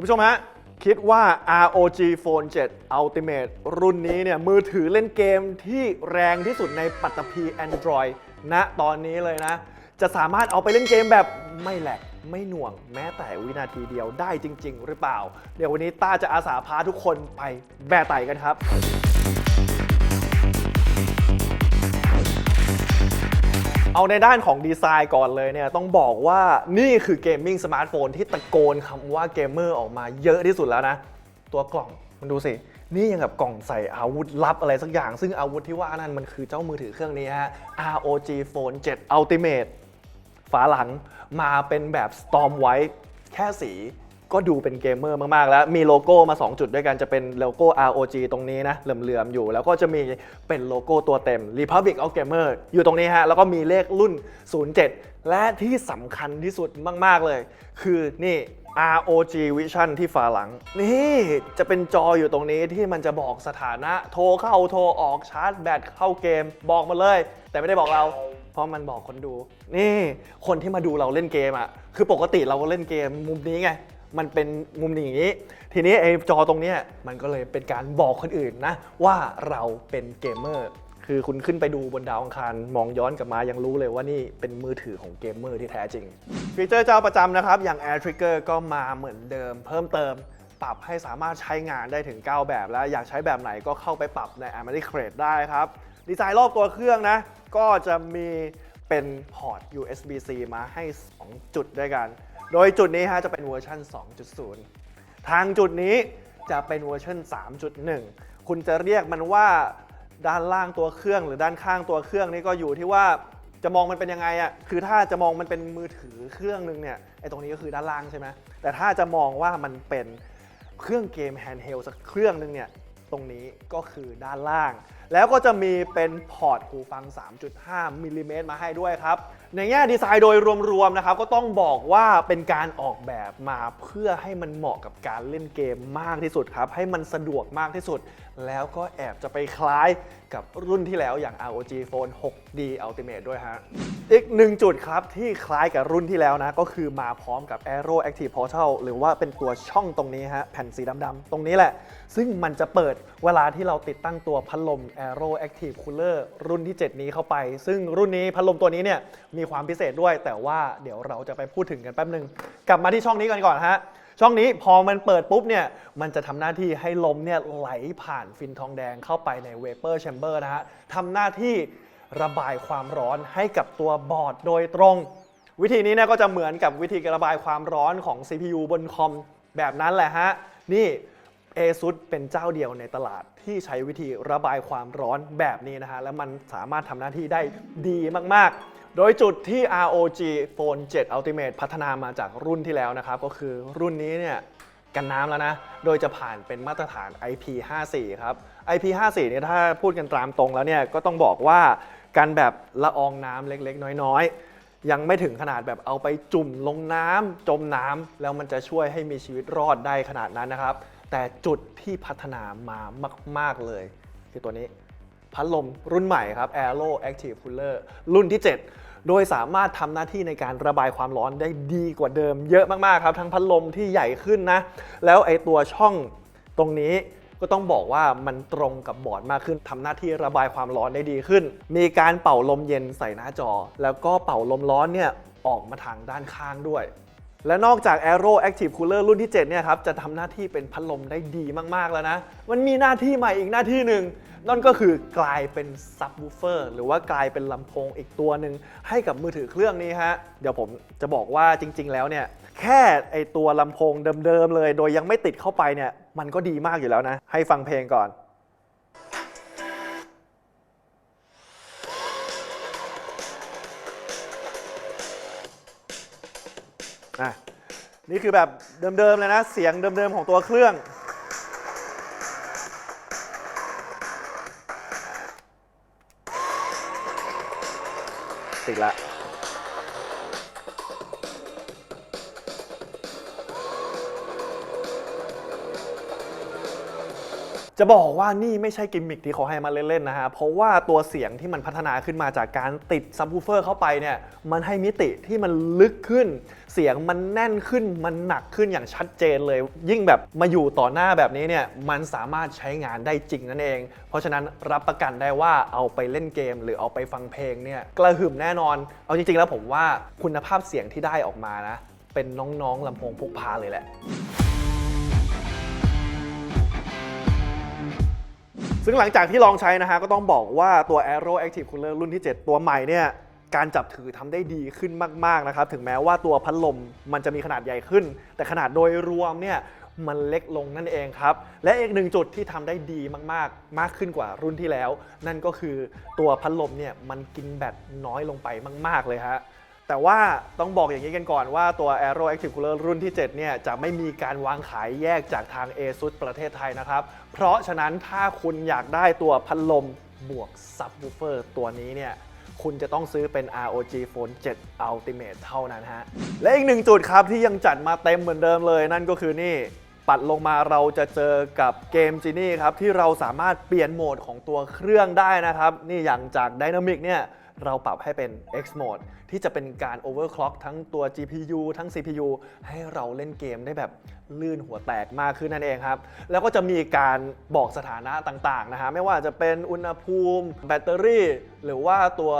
คุณผู้ชมฮะ คิดว่า ROG Phone 7 Ultimate รุ่นนี้เนี่ย มือถือเล่นเกมที่แรงที่สุดในปัตตภี Android ณตอนนี้เลยนะ จะสามารถเอาไปเล่นเกมแบบไม่แหลกไม่หน่วงแม้แต่วินาทีเดียวได้จริง ๆ หรือเปล่า เดี๋ยววันนี้ต้าจะอาสาพาทุกคนไปแบะไต่กันครับ เอาในด้านของดีไซน์ก่อนเลยเนี่ยต้องบอกว่านี่คือเกมมิ่งสมาร์ทโฟนที่ตะโกนคำว่าเกมเมอร์ออกมาเยอะที่สุดแล้วนะ ตัวกล่องมันดูสิ นี่ยังกับกล่องใส่อาวุธลับอะไรสักอย่าง ซึ่งอาวุธที่ว่านั่นมันคือเจ้ามือถือเครื่องนี้ฮะ ROG Phone 7 Ultimate ฝาหลังมาเป็นแบบ Storm White แค่สี ก็ดูเป็นเกมเมอร์มาก ๆ แล้วมีโลโก้มา 2 จุดด้วยกันจะเป็นโลโก้ ROG ตรงนี้นะ เหลื่อม ๆ อยู่ แล้วก็จะมีเป็นโลโก้ตัวเต็ม Republic of Gamer อยู่ตรงนี้ฮะ แล้วก็มีเลขรุ่น 07 และที่สำคัญที่สุดมาก ๆ เลย คือนี่ ROG Vision ที่ฝาหลัง นี่จะเป็นจออยู่ตรงนี้ที่มันจะบอกสถานะโทรเข้าโทรออกชาร์จแบตเข้าเกม บอกมาเลย แต่ไม่ได้บอกเราเพราะมันบอกคนดู นี่ คนที่มาดูเราเล่นเกมอะ คือปกติเราก็เล่นเกมมุมนี้ไง มันเป็นมุมอย่างนี้ ทีนี้ไอ้จอตรงเนี้ยมันก็เลยเป็นการบอกคนอื่นนะ ว่าเราเป็นเกมเมอร์คือคุณขึ้นไปดูบนดาวอังคารมองย้อนกลับมายังรู้เลยว่านี่เป็นมือถือของเกมเมอร์ที่แท้จริง ฟีเจอร์เจ้าประจำนะครับ อย่าง Air Trigger ก็มาเหมือนเดิม เพิ่มเติม ปรับให้สามารถใช้งานได้ถึง 9 แบบแล้ว อยากใช้แบบไหนก็เข้าไปปรับใน a m a r i c r a t e ได้ครับ ดีไซน์รอบตัวเครื่องนะ ก็จะมีเป็นพอร์ต USB-C มาให้ 2 จุดด้วยกัน โดยจุดนี้ฮะจะเป็นเวอร์ชัน2.0 ทางจุดนี้จะเป็นเวอร์ชัน3.1 คุณจะเรียกมันว่าด้านล่างตัวเครื่องหรือด้านข้างตัวเครื่องนี่ก็อยู่ที่ว่าจะมองมันเป็นยังไงอะ่ะ คือถ้าจะมองมันเป็นมือถือเครื่องนึงเนี่ย ไอ้ตรงนี้ก็คือด้านล่างใช่ไหม แต่ถ้าจะมองว่ามันเป็นเครื่องเกมแฮนด์เฮลสักเครื่องนึงเนี่ย ตรงนี้ก็คือด้านล่าง แล้วก็จะมีเป็นพอร์ตหูฟัง 3.5มิลลิเมตรมาให้ด้วยครับ ในแง่ดีไซน์โดยรวมๆนะครับ ก็ต้องบอกว่าเป็นการออกแบบมาเพื่อให้มันเหมาะกับการเล่นเกมมากที่สุดครับ ให้มันสะดวกมากที่สุด แล้วก็แอบจะไปคล้ายกับรุ่นที่แล้วอย่าง ROG Phone 6D Ultimate ด้วยฮะ อีกหนึ่งจุดครับที่คล้ายกับรุ่นที่แล้วนะ ก็คือมาพร้อมกับ Aero Active Portal หรือว่าเป็นตัวช่องตรงนี้ฮะ แผ่นสีดำๆตรงนี้แหละ ซึ่งมันจะเปิดเวลาที่เราติดตั้งตัวพัดลม Aero Active Cooler รุ่นที่ 7 นี้เข้าไป ซึ่งรุ่นนี้พัดลมตัวนี้เนี่ยมีความพิเศษด้วย แต่ว่าเดี๋ยวเราจะไปพูดถึงกันแป๊บนึง กลับมาที่ช่องนี้กันก่อนฮะ ช่องนี้พอมันเปิดปุ๊บเนี่ยมันจะทำหน้าที่ให้ลมเนี่ยไหลผ่านฟินทองแดงเข้าไปใน Vapor Chamber นะฮะทำหน้าที่ระบายความร้อนให้กับตัวบอร์ดโดยตรง วิธีนี้เนี่ยก็จะเหมือนกับวิธีระบายความร้อนของ CPU บนคอมแบบนั้นแหละฮะ นี่ ASUS เป็นเจ้าเดียวในตลาดที่ใช้วิธีระบายความร้อนแบบนี้นะฮะ แล้วมันสามารถทำหน้าที่ได้ดีมาก ๆ โดยจุดที่ ROG Phone 7 Ultimate พัฒนามาจากรุ่นที่แล้วนะครับ ก็คือรุ่นนี้เนี่ยกันน้ำแล้วนะ โดยจะผ่านเป็นมาตรฐาน IP54 ครับ IP54 เนี่ยถ้าพูดกันตามตรงแล้วเนี่ยก็ต้องบอกว่ากันแบบละอองน้ำเล็กๆ น้อยๆ ยังไม่ถึงขนาดแบบเอาไปจุ่มลงน้ำจมน้ำแล้วมันจะช่วยให้มีชีวิตรอดได้ขนาดนั้นนะครับ แต่จุดที่พัฒนามามาก ๆเลยคือตัวนี้ พัดลมรุ่นใหม่ครับ Aero Active Cooler รุ่นที่ 7 โดยสามารถทำหน้าที่ในการระบายความร้อนได้ดีกว่าเดิมเยอะมากๆครับ ทั้งพัดลมที่ใหญ่ขึ้นนะ แล้วไอตัวช่องตรงนี้ก็ต้องบอกว่ามันตรงกับบอร์ดมากขึ้นทำหน้าที่ระบายความร้อนได้ดีขึ้น มีการเป่าลมเย็นใส่หน้าจอ แล้วก็เป่าลมร้อนเนี่ยออกมาทางด้านข้างด้วย และนอกจาก Aero Active Cooler รุ่นที่ 7 เนี่ยครับ จะทำหน้าที่เป็นพัดลมได้ดีมาก ๆ แล้วนะ มันมีหน้าที่ใหม่อีกหน้าที่หนึ่ง นั่นก็คือกลายเป็นซับ w ูเฟอร์หรือว่ากลายเป็นลำโพงอีกตัวหนึ่งให้กับมือถือเครื่องนี้ฮะ เดี๋ยวผมจะบอกว่าจริง ๆ แล้วเนี่ย แค่ไอตัวลำโพงเดิม ๆ เลย โดยยังไม่ติดเข้าไปเนี่ย มันก็ดีมากอยู่แล้วนะ ให้ฟังเพลงก่อน นี่คือแบบเดิมๆเลยนะ เสียงเดิมๆของตัวเครื่อง ติดละจะบอกว่านี่ไม่ใช่กิมมิคที่เขาให้มาเล่นๆนะฮะ เพราะว่าตัวเสียงที่มันพัฒนาขึ้นมาจากการติดซับ w ูเฟอร์เข้าไปเนี่ย มันให้มิติที่มันลึกขึ้น เสียงมันแน่นขึ้นมันหนักขึ้นอย่างชัดเจนเลย ยิ่งแบบมาอยู่ต่อหน้าแบบนี้เนี่ยมันสามารถใช้งานได้จริงนั่นเอง เพราะฉะนั้นรับประกันได้ว่าเอาไปเล่นเกม หรือเอาไปฟังเพลงเนี่ยกระหึ่มแน่นอน เอาจริงๆ แล้วผมว่าคุณภาพเสียงที่ได้ออกมานะ เป็นน้องๆลำโพงพกพาเลยแหละซึ่งหลังจากที่ลองใช้นะฮะก็ต้องบอกว่าตัว Aero Active Cooler รุ่นที่ 7 ตัวใหม่เนี่ย การจับถือทำได้ดีขึ้นมากๆนะครับ ถึงแม้ว่าตัวพัดลมมันจะมีขนาดใหญ่ขึ้น แต่ขนาดโดยรวมเนี่ยมันเล็กลงนั่นเองครับ และอีกหนึ่งจุดที่ทำได้ดีมากๆ มากขึ้นกว่ารุ่นที่แล้ว นั่นก็คือตัวพัดลมเนี่ยมันกินแบตน้อยลงไปมาก ๆ เลยฮะแต่ว่าต้องบอกอย่างนี้กันก่อนว่าตัว Aero Active Cooler รุ่นที่ 7 เนี่ย จะไม่มีการวางขายแยกจากทาง ASUS ประเทศไทยนะครับ เพราะฉะนั้นถ้าคุณอยากได้ตัวพัดลมบวก Subwoofer ตัวนี้เนี่ย คุณจะต้องซื้อเป็น ROG Phone 7 Ultimate เท่านั้นฮะ และอีกหนึ่งจุดครับที่ยังจัดมาเต็มเหมือนเดิมเลย นั่นก็คือนี่ปัดลงมาเราจะเจอกับเกมจีนี่ครับที่เราสามารถเปลี่ยนโหมดของตัวเครื่องได้นะครับ นี่อย่างจาก Dynamic เนี่ย เราปรับให้เป็น X Mode ที่จะเป็นการ overclock ทั้งตัว GPU ทั้ง CPU ให้เราเล่นเกมได้แบบลื่นหัวแตกมากขึ้นนั่นเองครับ แล้วก็จะมีการบอกสถานะต่างๆนะฮะไม่ว่าจะเป็นอุณหภูมิ แบตเตอรี่ หรือว่าตัว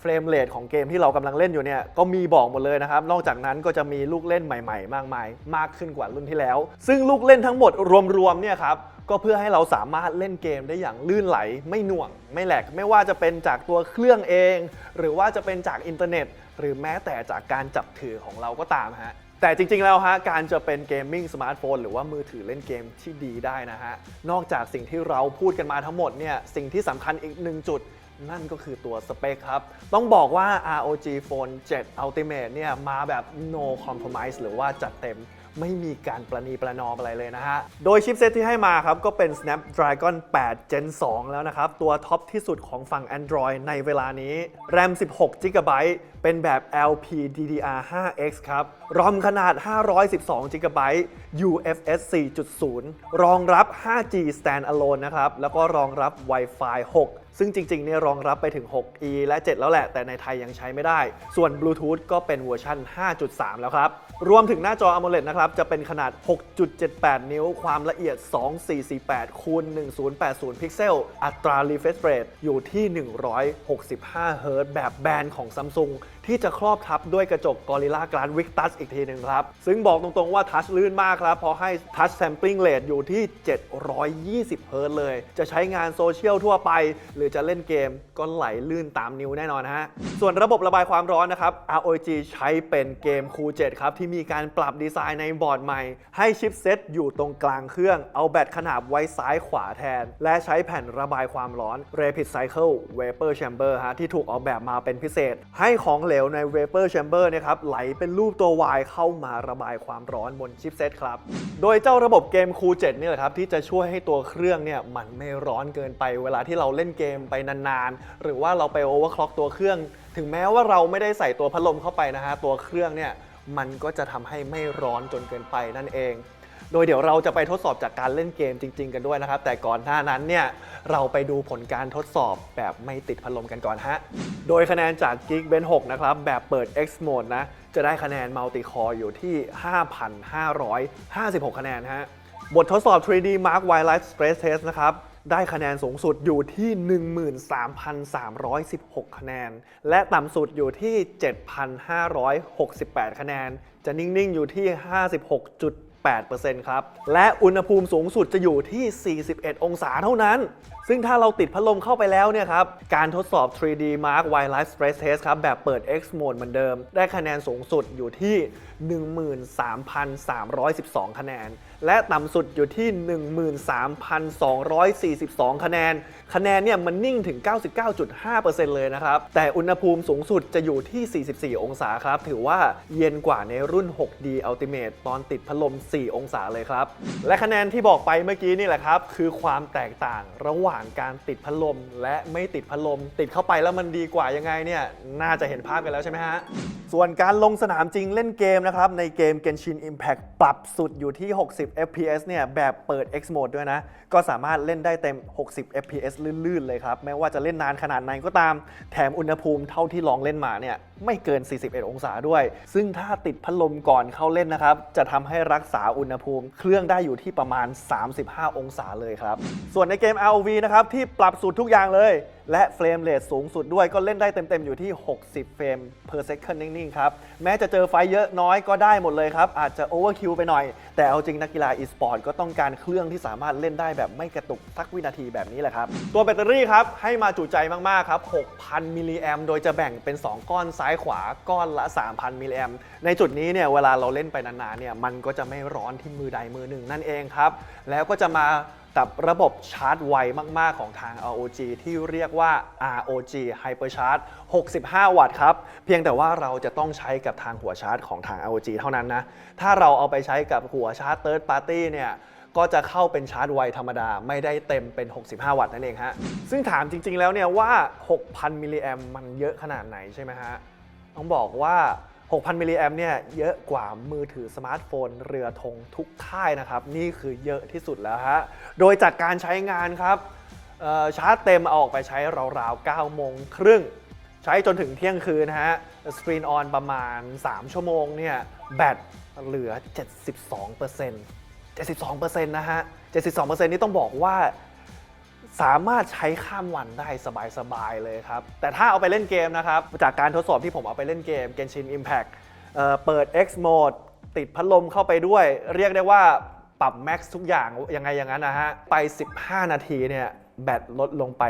เฟรมเรทของเกมที่เรากำลังเล่นอยู่เนี่ยก็มีบอกหมดเลยนะครับ นอกจากนั้นก็จะมีลูกเล่นใหม่ๆ มากมาย มากขึ้นกว่ารุ่นที่แล้ว ซึ่งลูกเล่นทั้งหมดรวมๆเนี่ยครับก็เพื่อให้เราสามารถเล่นเกมได้อย่างลื่นไหล ไม่หน่วง ไม่แหลกไม่ว่าจะเป็นจากตัวเครื่องเอง หรือว่าจะเป็นจากอินเทอร์เน็ต หรือแม้แต่จากการจับถือของเราก็ตามฮะแต่จริง ๆ แล้วฮะการจะเป็นเกมมิ่งสมาร์ทโฟนหรือว่ามือถือเล่นเกมที่ดีได้นะฮะนอกจากสิ่งที่เราพูดกันมาทั้งหมดเนี่ยสิ่งที่สำคัญอีกหนึ่งจุด นั่นก็คือตัวสเปคครับ ต้องบอกว่า ROG Phone 7 Ultimate เนี่ยมาแบบ no compromise หรือว่าจัดเต็มไม่มีการประนีประนอมอะไรเลยนะฮะ โดยชิปเซตที่ให้มาครับ ก็เป็น Snapdragon 8 Gen 2 แล้วนะครับ ตัวท็อปที่สุดของฝั่ง Android ในเวลานี้ RAM 16 GB เป็นแบบ LPDDR5X ครับ ROM ขนาด 512 GB UFS 4.0 รองรับ 5G Standalone นะครับ แล้วก็รองรับ Wi-Fi 6 ซึ่งจริงๆเนี่ยรองรับไปถึง 6E และ 7 แล้วแหละ แต่ในไทยยังใช้ไม่ได้ ส่วน Bluetooth ก็เป็นเวอร์ชัน5.3 แล้วครับ รวมถึงหน้าจอ AMOLED นะครับ จะเป็นขนาด 6.78 นิ้ว ความละเอียด 2448คูณ1080 พิกเซล อัตรา refresh rate อยู่ที่ 165เฮิรตซ์แบบแบนด์ของ Samsung ที่จะครอบทับด้วยกระจก Gorilla Glass Victus อีกทีหนึ่งครับ ซึ่งบอกตรงๆว่าทัชลื่นมากครับพราะให้ Touch Sampling Rate อยู่ที่ 720เฮิรตซ์เลย จะใช้งานโซเชียลทั่วไป หรือจะเล่นเกมก็ไหลลื่นตามนิ้วแน่นอนฮะ ส่วนระบบระบายความร้อนนะครับ ROG ใช้เป็นเกม Cool 7ครับ ที่มีการปรับดีไซน์ในบอร์ดใหม่ ให้ชิปเซตอยู่ตรงกลางเครื่อง เอาแบตขนาบไว้ซ้ายขวาแทน และใช้แผ่นระบายความร้อน Rapid Cycle Vapor Chamber ฮะที่ถูกออกแบบมาเป็นพิเศษ ให้ของเหลวใน Vapor Chamber เนะครับไหลเป็นรูปตัว Y เข้ามาระบายความร้อนบนชิปเซตครับ โดยเจ้าระบบเกม Cool 7นี่แหละครับ ที่จะช่วยให้ตัวเครื่องเนี่ยมันไม่ร้อนเกินไปเวลาที่เราเล่นเกมไปนานๆ หรือว่าเราไป overclock ตัวเครื่อง ถึงแม้ว่าเราไม่ได้ใส่ตัวพัดลมเข้าไปนะฮะตัวเครื่องเนี่ยมันก็จะทำให้ไม่ร้อนจนเกินไปนั่นเอง โดยเดี๋ยวเราจะไปทดสอบจากการเล่นเกมจริง ๆ กันด้วยนะครับ แต่ก่อนหน้านั้นเนี่ยเราไปดูผลการทดสอบแบบไม่ติดพัดลมกันก่อนฮะ โดยคะแนนจาก Geekbench 6นะครับ แบบเปิด X Mode นะ จะได้คะแนน Multi Core อยู่ที่ 5,556 คะแนนฮะ บททดสอบ 3D Mark Wildlife Stress Test นะครับได้คะแนนสูงสุดอยู่ที่ 13,316 คะแนน และต่ำสุดอยู่ที่ 7,568 คะแนน จะนิ่ง ๆ อยู่ที่ 56.8 ครับ และอุณหภูมิสูงสุดจะอยู่ที่ 41 องศาเท่านั้น ซึ่งถ้าเราติดพัดลมเข้าไปแล้วเนี่ยครับ การทดสอบ 3D Mark Wildlife Stress Test ครับ แบบเปิด X Mode เหมือนเดิม ได้คะแนนสูงสุดอยู่ที่ 13,312 คะแนน และต่ำสุดอยู่ที่ 13,242 คะแนน คะแนนเนี่ยมันนิ่งถึง 99.5%เลยนะครับ แต่อุณหภูมิสูงสุดจะอยู่ที่ 44 องศาครับ ถือว่าเย็นกว่าในรุ่น 6D Ultimate ตอนติดพัดลม 4 องศาเลยครับ และคะแนนที่บอกไปเมื่อกี้นี่แหละครับ คือความแตกต่างระหว่างการติดพัดลม และไม่ติดพัดลม ติดเข้าไปแล้วมันดีกว่ายังไงเนี่ยน่าจะเห็นภาพกันแล้วใช่ไหมฮะส่วนการลงสนามจริงเล่นเกมนะครับในเกม Genshin Impact ปรับสุดอยู่ที่ 60 FPS เนี่ยแบบเปิด X Mode ด้วยนะ ก็สามารถเล่นได้เต็ม 60 FPS ลื่นๆ เลยครับแม้ว่าจะเล่นนานขนาดไหนก็ตาม แถมอุณหภูมิเท่าที่ลองเล่นมาเนี่ยไม่เกิน 41 องศาด้วย ซึ่งถ้าติดพัดลมก่อนเข้าเล่นนะครับ จะทำให้รักษาอุณหภูมิ เครื่องได้อยู่ที่ประมาณ 35 องศาเลยครับ ส่วนในเกม ROV นะครับที่ปรับสูตรทุกอย่างเลย และเฟรมเรทสูงสุดด้วยก็เล่นได้เต็ม ๆ อยู่ที่ 60 เฟรม per second นิ่ง ๆ ครับ แม้จะเจอไฟเยอะน้อยก็ได้หมดเลยครับ อาจจะ overkill ไปหน่อย แต่เอาจริงนักกีฬา e-sport ก็ต้องการเครื่องที่สามารถเล่นได้แบบไม่กระตุกสักวินาทีแบบนี้แหละครับ ตัวแบตเตอรี่ครับ ให้มาจุใจมาก ๆ ครับ 6,000 มิลลิแอมโดยจะแบ่งเป็น 2 ก้อนซ้ายขวาก้อนละ 3,000 มิลลิแอมในจุดนี้เนี่ยเวลาเราเล่นไปนานๆเนี่ยมันก็จะไม่ร้อนที่มือใดมือหนึ่งนั่นเองครับแล้วก็จะมา กับระบบชาร์จไวมาก ๆ ของทาง ROG ที่เรียกว่า ROG Hypercharge 65 วัตต์ครับ เพียงแต่ว่าเราจะต้องใช้กับทางหัวชาร์จของทาง ROG เท่านั้นนะ ถ้าเราเอาไปใช้กับหัวชาร์จ Third Party เนี่ยก็จะเข้าเป็นชาร์จไวธรรมดา ไม่ได้เต็มเป็น 65 วัตต์นั่นเองฮะ ซึ่งถามจริง ๆ แล้วเนี่ยว่า 6,000 มิลลิแอมมันเยอะขนาดไหนใช่ไหมฮะ ต้องบอกว่า 6,000 มิลลิแอมเนี่ยเยอะกว่ามือถือสมาร์ทโฟน เรือธงทุกค่ายนะครับ นี่คือเยอะที่สุดแล้วฮะ โดยจากการใช้งานครับชาร์จเต็มเอาออกไปใช้ราวๆ 9 โมงครึ่ง ใช้จนถึงเที่ยงคืนฮะ สกรีนออนประมาณ 3 ชั่วโมงเนี่ยแบตเหลือ 72% 72%นะฮะ 72%นี่ต้องบอกว่า สามารถใช้ข้ามวันได้สบายๆเลยครับ แต่ถ้าเอาไปเล่นเกมนะครับ จากการทดสอบที่ผมเอาไปเล่นเกม Genshin Impact เเปิด X Mode ติดพัดลมเข้าไปด้วย เรียกได้ว่าปรับ Max ทุกอย่างยังไงอย่างนั้นนะฮะ ไป 15 นาทีเนี่ยแบตลดลงไป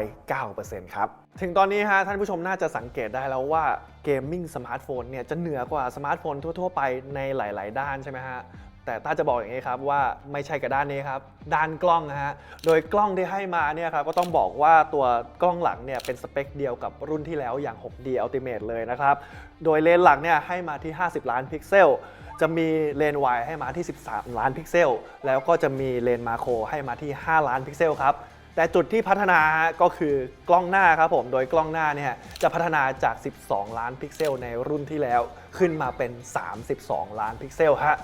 9%ครับ ถึงตอนนี้ฮะท่านผู้ชมน่าจะสังเกตได้แล้วว่าเกมมิ่งสมาร์ทโฟนเนี่ยจะเหนือกว่าสมาร์ทโฟนทั่ว ๆ ไปในหลาย ๆ ด้านใช่ไหมฮะ แต่ต้าจะบอกอย่างนี้ครับว่าไม่ใช่กับด้านนี้ครับ ด้านกล้องนะฮะ โดยกล้องที่ให้มาเนี่ยครับก็ต้องบอกว่าตัวกล้องหลังเนี่ยเป็นสเปคเดียวกับรุ่นที่แล้วอย่าง 6D Ultimate เลยนะครับ โดยเลนส์หลักเนี่ยให้มาที่ 50 ล้านพิกเซล จะมีเลนส์วายให้มาที่ 13 ล้านพิกเซล แล้วก็จะมีเลนส์มาโครให้มาที่ 5 ล้านพิกเซลครับ แต่จุดที่พัฒนาก็คือกล้องหน้าครับผมโดยกล้องหน้าเนี่ยจะพัฒนาจาก 12 ล้านพิกเซลในรุ่นที่แล้วขึ้นมาเป็น 32 ล้านพิกเซลฮะ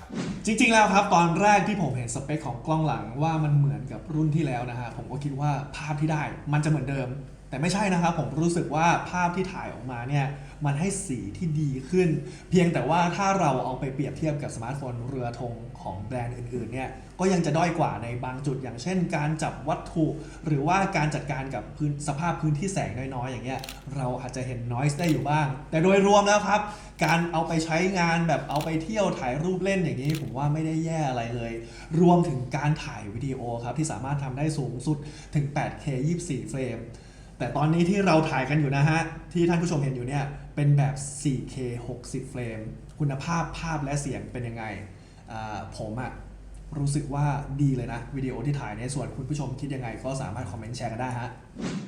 จริง ๆ แล้วครับ ตอนแรกที่ผมเห็นสเปคของกล้องหลังว่ามันเหมือนกับรุ่นที่แล้วนะฮะผมก็คิดว่าภาพที่ได้มันจะเหมือนเดิม แต่ไม่ใช่นะครับผมรู้สึกว่าภาพที่ถ่ายออกมาเนี่ยมันให้สีที่ดีขึ้น เพียงแต่ว่าถ้าเราเอาไปเปรียบเทียบกับสมาร์ทโฟนเรือธงของแบรนด์อื่นๆเนี่ยก็ยังจะด้อยกว่าในบางจุดอย่างเช่น การจับวัตถุ หรือว่าการจัดการกับพื้นสภาพพื้นที่แสงน้อยๆอย่างเงี้ยเราอาจจะเห็น noise ได้อยู่บ้าง แต่โดยรวมแล้วครับ การเอาไปใช้งานแบบเอาไปเที่ยวถ่ายรูปเล่นอย่างนี้ ผมว่าไม่ได้แย่อะไรเลย รวมถึงการถ่ายวิดีโอครับที่สามารถทำได้สูงสุดถึง 8K 24 เฟรม แต่ตอนนี้ที่เราถ่ายกันอยู่นะฮะ ที่ท่านผู้ชมเห็นอยู่เนี่ย เป็นแบบ 4K 60 เฟรม คุณภาพภาพและเสียงเป็นยังไง ผมอะ รู้สึกว่าดีเลยนะ วิดีโอที่ถ่ายในส่วนคุณผู้ชมคิดยังไง ก็สามารถคอมเมนต์แชร์กันได้ฮะ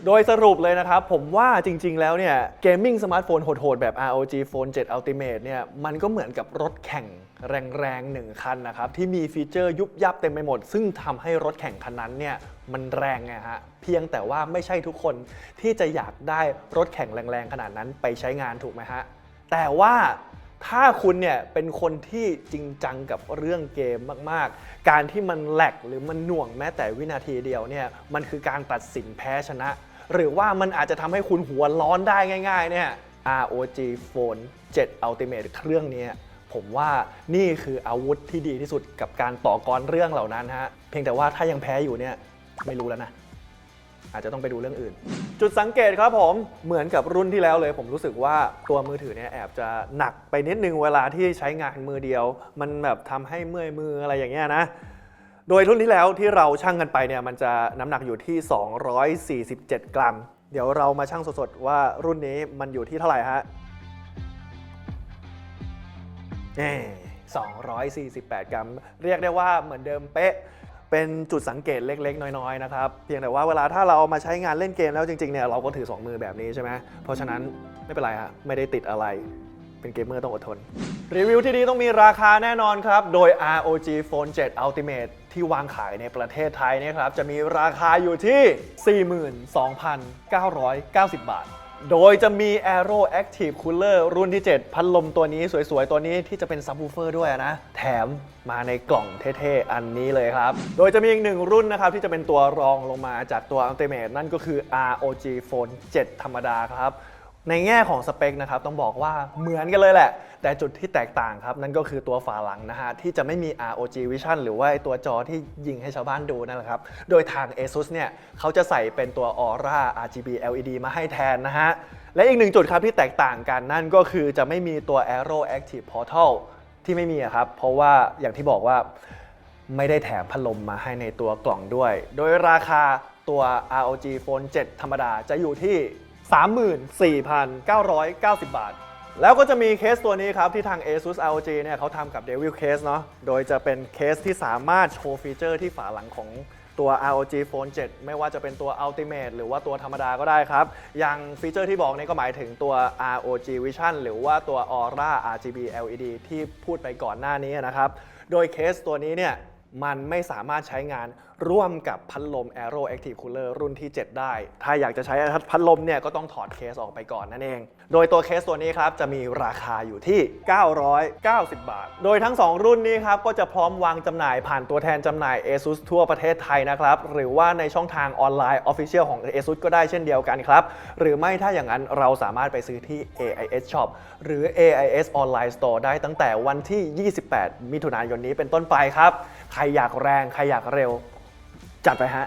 โดยสรุปเลยนะครับ ผมว่าจริง ๆ แล้วเนี่ยเกมมิ่งสมาร์ทโฟนโหด ๆ แบบ ROG Phone 7 Ultimate เนี่ยมันก็เหมือนกับรถแข่งแรงๆหนึ่งคันนะครับ ที่มีฟีเจอร์ยุบยับเต็มไปหมด ซึ่งทำให้รถแข่งคันนั้นเนี่ยมันแรงไงฮะ เพียงแต่ว่าไม่ใช่ทุกคนที่จะอยากได้รถแข่งแรงๆขนาดนั้นไปใช้งานถูกไหมฮะแต่ว่า ถ้าคุณเนี่ยเป็นคนที่จริงจังกับเรื่องเกมมากๆ การที่มันแหลกหรือมันหน่วงแม้แต่วินาทีเดียวเนี่ยมันคือการตัดสินแพ้ชนะ หรือว่ามันอาจจะทำให้คุณหัวร้อนได้ง่าย ๆ เนี่ย ROG Phone 7 Ultimate เครื่องนี้ผมว่านี่คืออาวุธที่ดีที่สุดกับการต่อกรเรื่องเหล่านั้นฮะเพียงแต่ว่าถ้ายังแพ้อยู่เนี่ยไม่รู้แล้วนะ อาจจะต้องไปดูเรื่องอื่น จุดสังเกตครับผมเหมือนกับรุ่นที่แล้วเลย ผมรู้สึกว่าตัวมือถือเนี่ยแอบจะหนักไปนิดนึงเวลาที่ใช้งานมือเดียว มันแบบทำให้เมื่อยมืออะไรอย่างเงี้ยนะโดยรุ่นที่แล้วที่เราชั่งกันไปเนี่ยมันจะน้ำหนักอยู่ที่ 247 กรัม เดี๋ยวเรามาชั่งสดๆว่ารุ่นนี้มันอยู่ที่เท่าไหร่ฮะเน่248 กรัม เรียกได้ว่าเหมือนเดิมเป๊ะ เป็นจุดสังเกตเล็ก ๆ น้อยๆนะครับเพียงแต่ว่าเวลาถ้าเราเอามาใช้งานเล่นเกมแล้วจริงๆเนี่ยเราก็ถือ 2 มือแบบนี้ใช่ไหมเพราะฉะนั้นไม่เป็นไรฮะไม่ได้ติดอะไร เป็นเกมเมอร์ต้องอดทน รีวิวที่ดีต้องมีราคาแน่นอนครับ โดย ROG Phone 7 Ultimate ที่วางขายในประเทศไทยนี่ครับจะมีราคาอยู่ที่ 42,990 บาท โดยจะมี Aero Active Cooler รุ่นที่ 7 พัดลมตัวนี้สวยๆ ตัวนี้ที่จะเป็นซับวูเฟอร์ด้วยนะ แถมมาในกล่องเท่ๆ อันนี้เลยครับ โดยจะมีอีกหนึ่งรุ่นนะครับ ที่จะเป็นตัวรองลงมาจากตัว Ultimate นั่นก็คือ ROG Phone 7 ธรรมดาครับ ในแง่ของสเปคนะครับต้องบอกว่าเหมือนกันเลยแหละ แต่จุดที่แตกต่างครับ นั่นก็คือตัวฝาหลังนะฮะ ที่จะไม่มี ROG Vision หรือว่าตัวจอที่ยิงให้ชาวบ้านดูนั่นแหละครับ โดยทาง ASUS เนี่ยเขาจะใส่เป็นตัว Aura RGB LED มาให้แทนนะฮะ และอีกหนึ่งจุดครับที่แตกต่างกันนั่นก็คือจะไม่มีตัว Aero Active Portal ที่ไม่มีครับเพราะว่าอย่างที่บอกว่าไม่ได้แถมพัดลมมาให้ในตัวกล่องด้วย โดยราคาตัว ROG Phone 7 ธรรมดาจะอยู่ที่ 34,990 บาท แล้วก็จะมีเคสตัวนี้ครับ ที่ทาง ASUS ROG เนี่ยเขาทำกับ Devil Case เนาะโดยจะเป็นเคสที่สามารถโชว์ฟีเจอร์ที่ฝาหลังของตัว ROG Phone 7 ไม่ว่าจะเป็นตัว Ultimate หรือว่าตัวธรรมดาก็ได้ครับ อย่างฟีเจอร์ที่บอกนี่ก็หมายถึงตัว ROG Vision หรือว่าตัว Aura RGB LED ที่พูดไปก่อนหน้านี้นะครับ โดยเคสตัวนี้เนี่ย มันไม่สามารถใช้งานร่วมกับพัดลม Aero Active Cooler รุ่นที่ 7 ได้ ถ้าอยากจะใช้พัดลมเนี่ยก็ต้องถอดเคสออกไปก่อนนั่นเอง โดยตัวเคสตัวนี้ครับจะมีราคาอยู่ที่ 990 บาท โดยทั้ง 2 รุ่นนี้ครับก็จะพร้อมวางจำหน่ายผ่านตัวแทนจำหน่าย ASUS ทั่วประเทศไทยนะครับ หรือว่าในช่องทางออนไลน์ Official ของ ASUS ก็ได้เช่นเดียวกันครับ หรือไม่ถ้าอย่างนั้นเราสามารถไปซื้อที่ AIS Shop หรือ AIS Online Store ได้ตั้งแต่วันที่ 28 มิถุนายนนี้เป็นต้นไปครับใครอยากแรง ใครอยากเร็ว จัดไปฮะ